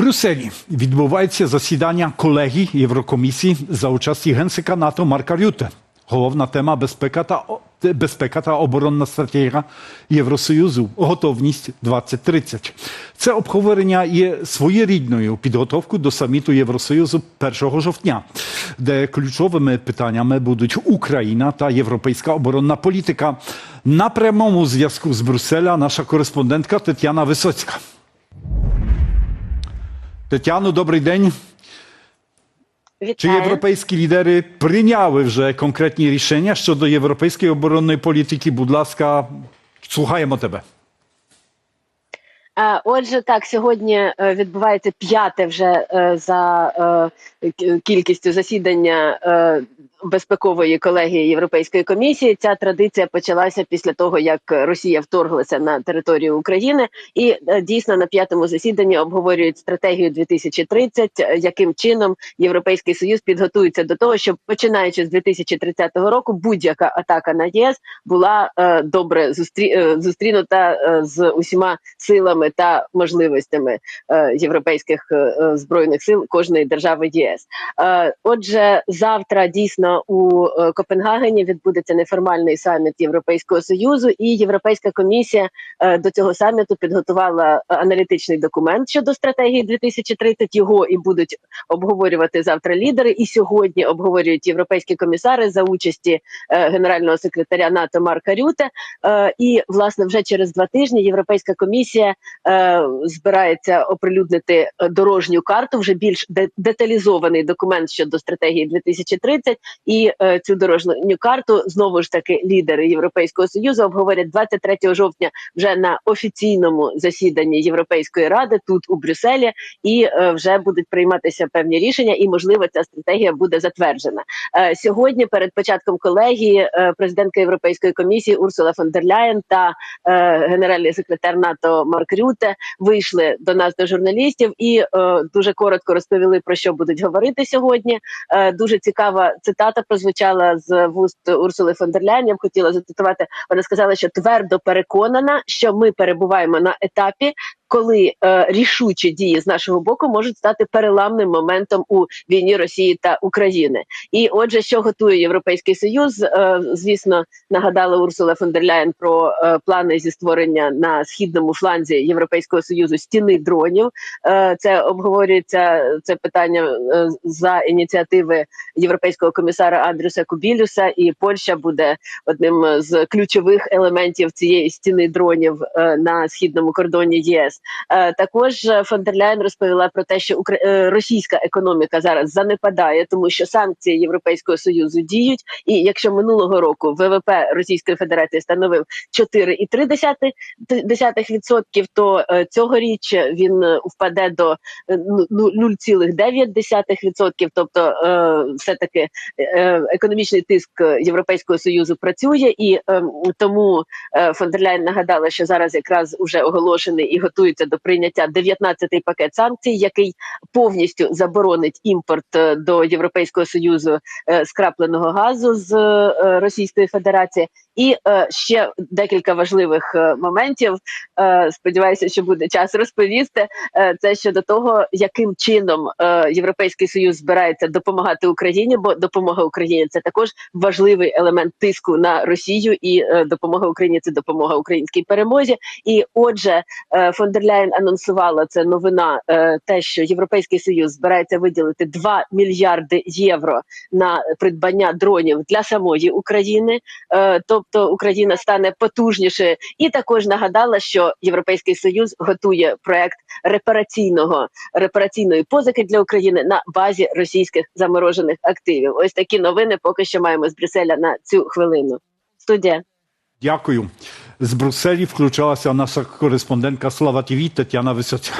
Брюсселі відбувається засідання колегії Єврокомісії за участі генсека НАТО Марка Рюте. Головна тема безпека та безпека та оборонна стратегія Євросоюзу готовність 2030. Це обговорення є своєрідною підготовкою до саміту Євросоюзу 1 жовтня, де ключовими питаннями будуть Україна та європейська оборонна політика. На прямому зв'язку з Брюсселя наша кореспондентка Тетяна Висоцька. Тетяно, добрий день. Чи європейські лідери прийняли вже конкретні рішення щодо європейської оборонної політики? Будь ласка, слухаємо тебе. Е, Отже, так сьогодні е, відбувається п'яте вже е, за кількістю засідання безпекової колегії Європейської комісії. Ця традиція почалася після того, як Росія вторглася на територію України, і е, дійсно на п'ятому засіданні обговорюють стратегію 2030, е, яким чином Європейський Союз підготується до того, щоб починаючи з 2030 року будь-яка атака на ЄС була е, добре зустрі, е, зустрінута е, з усіма силами та можливостями е, європейських е, збройних сил кожної держави ЄС. Е, Отже, завтра дійсно у е, Копенгагені відбудеться неформальний саміт Європейського союзу, і Європейська комісія е, до цього саміту підготувала е, аналітичний документ щодо стратегії 2030. Його і будуть обговорювати завтра лідери. І сьогодні обговорюють європейські комісари за участі генерального секретаря НАТО Марка Рюте. І власне вже через два тижні Європейська комісія збирається оприлюднити дорожню карту, вже більш деталізований документ щодо стратегії 2030. І е, цю дорожню карту знову ж таки лідери Європейського союзу обговорять 23 жовтня вже на офіційному засіданні Європейської ради тут у Брюсселі, і е, вже будуть прийматися певні рішення, і можливо ця стратегія буде затверджена. Е, сьогодні перед початком колегії е, президентка Європейської комісії Урсула фон дер Ляєн та е, генеральний секретар НАТО Марк Рюте вийшли до нас до журналістів і е, дуже коротко розповіли про що будуть говорити сьогодні. Е, дуже цікава цитата прозвучала з вуст Урсули фон дер Ляйн, Я б хотіла зацитувати. Вона сказала, що твердо переконана, що ми перебуваємо на етапі. Коли е, рішучі дії з нашого боку можуть стати переламним моментом у війні Росії та України, і отже, що готує Європейський Союз, е, звісно, нагадала Урсула фон дер Ляєн про е, плани зі створення на східному фланзі Європейського союзу стіни дронів. Е, це обговорюється це питання е, за ініціативи європейського комісара Андрюса Кубілюса, і Польща буде одним з ключових елементів цієї стіни дронів е, на східному кордоні ЄС. Е, Також е, фон дер Ляєн розповіла про те, що е, російська економіка зараз занепадає, тому що санкції Європейського союзу діють. І якщо минулого року ВВП Російської Федерації становив 4,3%, то цьогоріч він впаде до е, ну, 0,9%. Тобто, е, все таки економічний тиск Європейського союзу працює, і е, тому фон дер Ляєн нагадала, що зараз якраз уже оголошений і готується до прийняття 19-й пакет санкцій, який повністю заборонить імпорт е, до Європейського союзу е, скрапленого газу з е, Російської Федерації. І е, ще декілька важливих е, моментів. Е, сподіваюся, що буде час розповісти. Е, це щодо того, яким чином е, Європейський Союз збирається допомагати Україні, бо допомога Україні це також важливий елемент тиску на Росію, і е, допомога Україні це допомога українській перемозі. І отже, е, фон дер Ляєн анонсувала це новина, е, те, що Європейський Союз збирається виділити 2 мільярди євро на придбання дронів для самої України. Е, тобто Україна стане потужніше, і також нагадала, що Європейський Союз готує проект репараційного репараційної позики для України на базі російських заморожених активів. Ось такі новини поки що маємо з Брюсселя на цю хвилину. Студія. Дякую. З Брюсселі включалася наша кореспондентка Слава ТІВІ Тетяна Висоцька.